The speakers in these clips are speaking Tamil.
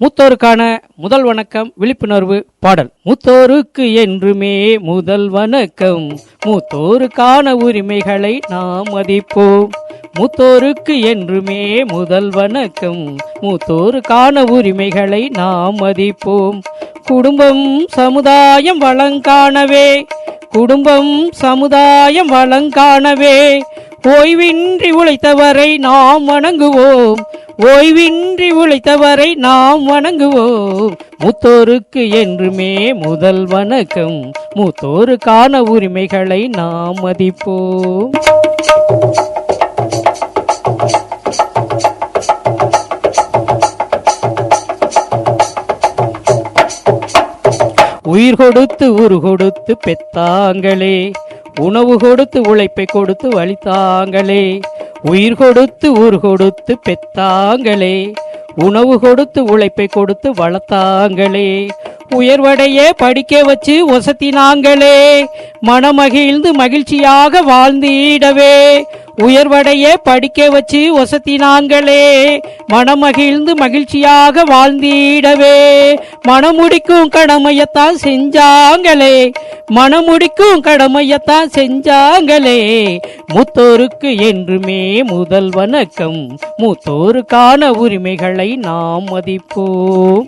மூத்தோருக்கான முதல் வணக்கம் விழிப்புணர்வு பாடல். மூத்தோருக்கு என்றுமே முதல் வணக்கம். மூத்தோருக்கான உரிமைகளை நாம் மதிப்போம். மூத்தோருக்கு என்றுமே முதல் வணக்கம். மூத்தோருக்கான உரிமைகளை நாம் மதிப்போம். குடும்பம் சமுதாயம் வளங்காணவே குடும்பம் சமுதாயம் வளங்காணவே ஓய்வின்றி உழைத்தவரை நாம் வணங்குவோம். ஓய்வின்றி உழைத்தவரை நாம் வணங்குவோம். மூத்தோருக்கு என்றுமே முதல் வணக்கம். மூத்தோருக்கான உரிமைகளை நாம் மதிப்போம். உயிர் கொடுத்து உரு கொடுத்து பெத்தாங்களே. உணவு கொடுத்து உழைப்பை கொடுத்து வலித்தாங்களே. உயிர் கொடுத்து உரு கொடுத்து பெத்தாங்களே. உணவு கொடுத்து உழைப்பை கொடுத்து வளர்த்தாங்களே. உயர்வடையே படிக்க வச்சு ஒசத்தினாங்களே. மனமகிழ்ந்து மகிழ்ச்சியாக வாழ்ந்திடவே. உயர்வடைய படிக்க வச்சு ஒசத்தினாங்களே மனமகிழ்ந்து மகிழ்ச்சியாக வாழ்ந்திடவே. மனமுடிக்கும் கடமையத்தான் செஞ்சாங்களே மனமுடிக்கும் கடமையத்தான் செஞ்சாங்களே. மூத்தோருக்கு என்றுமே முதல் வணக்கம் மூத்தோருக்கான உரிமைகளை நாம் மதிப்போம்.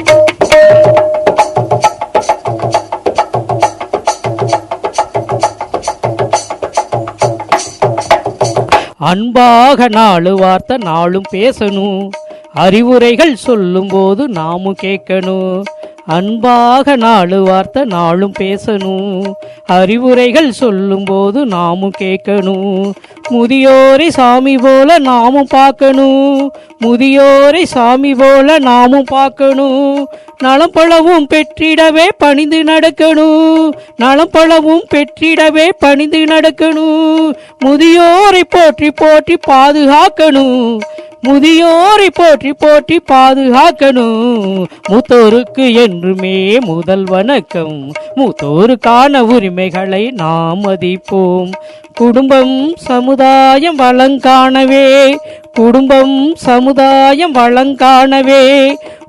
அன்பாக நாலு வார்த்தை நாளும் பேசணும். அறிவுரைகள் சொல்லும்போது நாமும் கேட்கணும். அன்பாக நாலு வார்த்தை நாளும் பேசணும். அறிவுரைகள் சொல்லும்போது நாமும் கேட்கணும். முதியோரை சாமி போல நாமும் பார்க்கணும். முதியோரை சாமி போல நாமும் பார்க்கணும். நலம் பழவும் பெற்றிடவே பணிந்து நடக்கணும் நலம் பழவும் பெற்றிடவே பணிந்து நடக்கணும் முதியோரை போற்றி போற்றி பாதுகாக்கணும் முதியோரை போற்றி போற்றி பாதுகாக்கணும் மூத்தோருக்கு என்றுமே முதல் வணக்கம். மூத்தோருக்கான உரிமைகளை நாம் மதிப்போம். குடும்பம் சமுதாயம் வளங்காணவே குடும்பம் சமுதாயம் வளங்காணவே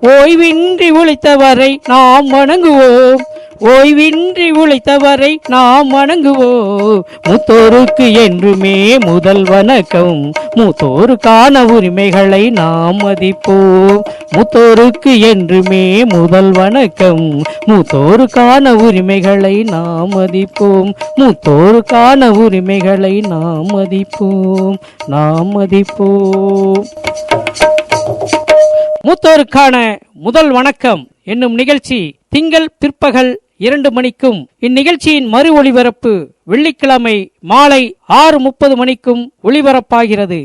ஓய்வின்றி உழைத்தவரை நாம் வணங்குவோம். ஓய்வின்றி உழைத்தவரை நாம் வணங்குவோம். மூத்தோருக்கு என்றுமே முதல் வணக்கம். மூத்தோருக்கான உரிமைகளை நாம் மதிப்போம். மூத்தோருக்கு என்றுமே முதல் வணக்கம். மூத்தோருக்கான உரிமைகளை நாம் மதிப்போம். மூத்தோருக்கான உரிமைகளை நாம் மதிப்போம். நாம் மதிப்போம். மூத்தோருக்கான முதல் வணக்கம் என்னும் நிகழ்ச்சி திங்கள் பிற்பகல் இரண்டு மணிக்கும் இந்நிகழ்ச்சியின் மறு ஒளிபரப்பு வெள்ளிக்கிழமை மாலை ஆறு முப்பது மணிக்கும் ஒளிபரப்பாகிறது